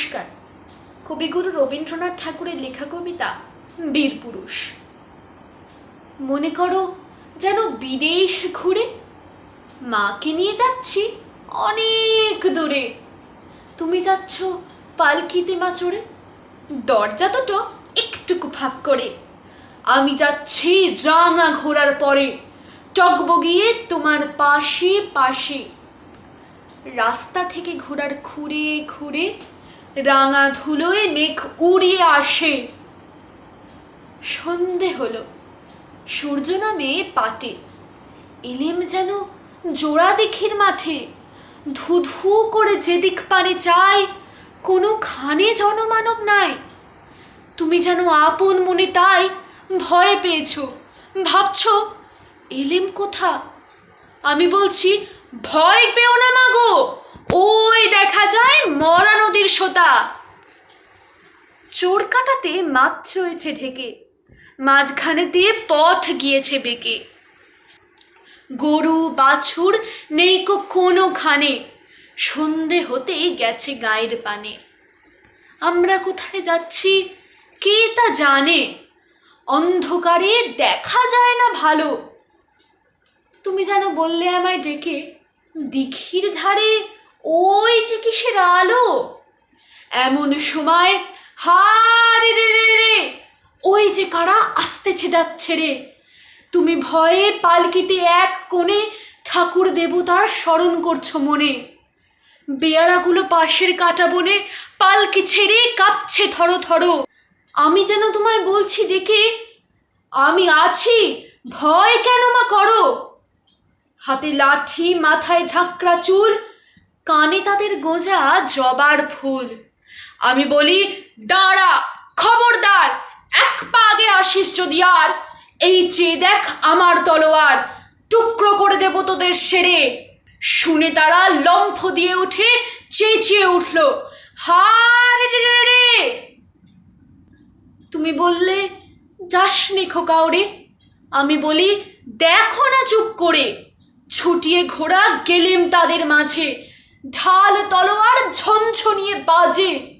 নমস্কার কবিগুরু রবীন্দ্রনাথ ঠাকুরের লেখা কবিতা বীর পুরুষ। মনে করো যেন বিদেশ ঘুরে মাকে নিয়ে যাচ্ছি অনেক দূরে। তুমি যাচ্ছ পালকিতে মা চড়ে দরজা দুটো একটুকু ফাঁক করে। আমি যাচ্ছি রাঙা ঘোরার পরে, টকবগিয়ে তোমার পাশে পাশে। রাস্তা থেকে ঘোড়ার খুঁড়ে খুঁড়ে রাঙা ধুলোয় মেঘ উড়িয়ে আসে। সন্ধে হলো। সূর্য নামে পাটে। এলেম যেন জোড়া দিঘির মাঠে। ধু ধু করে যেদিক পানে চাই কোনো খানে জনমানব নাই। তুমি যেন আপন মনে তাই ভয় পেয়েছ। ভাবছ, এলেম কোথা? আমি বলছি, ভয় পেও না মাগো ওই দেখা যায় মরা সোতা চোর কাটাতে মাছ রয়েছে ঢেকে, মাঝখানে দিয়ে পথ গিয়েছে বেঁকে। গরু, বাছুর নেই কো কোনো খানে সন্ধে হতেই গেছে গায়ের পানে। আমরা কোথায় যাচ্ছি, কে তা জানে? অন্ধকারে দেখা যায় না ভালো। তুমি যেন বললে আমায় ডেকে, দিঘির ধারে ওই যে কিসের আলো? এমন সময় হারে রে রে রে ওই যে কারা আসতেছে ডাক ছেড়ে তুমি ভয়ে পালকিতে এক কোণে ঠাকুর দেবতার স্মরণ করছ মনে। বেয়ারাগুলো পাশের কাটা বনে পালকি ছেড়ে কাঁপছে থরো থরো আমি যেন তোমায় বলছি ডেকে, আমি আছি, ভয় কেন মা করো? হাতে লাঠি, মাথায় ঝাঁকড়া চুল, কানে তাদের গোজা জবার ফুল। আমি বলি, দাঁড়া, খবরদার, এক পা আগে আসিস যদি আর। এই চেয়ে দেখ আমার তলোয়ার, টুকরো করে দেব তোদের সেরে। শুনে তারা লম্ফ দিয়ে উঠে চেঁচিয়ে উঠল হারে রে তুমি বললে, যাসনি খোকাওরে আমি বলি, দেখো না চুপ করে। ছুটিয়ে ঘোড়া গেলেম তাদের মাঝে। ঢাল তলোয়ার ঝনঝনিয়ে বাজে।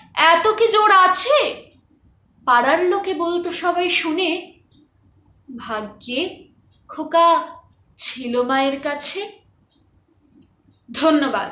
এত কি জোর আছে? পাড়ার লোকে বলতো সবাই শুনে, ভাগ্যে খোকা ছিল মায়ের কাছে। ধন্যবাদ।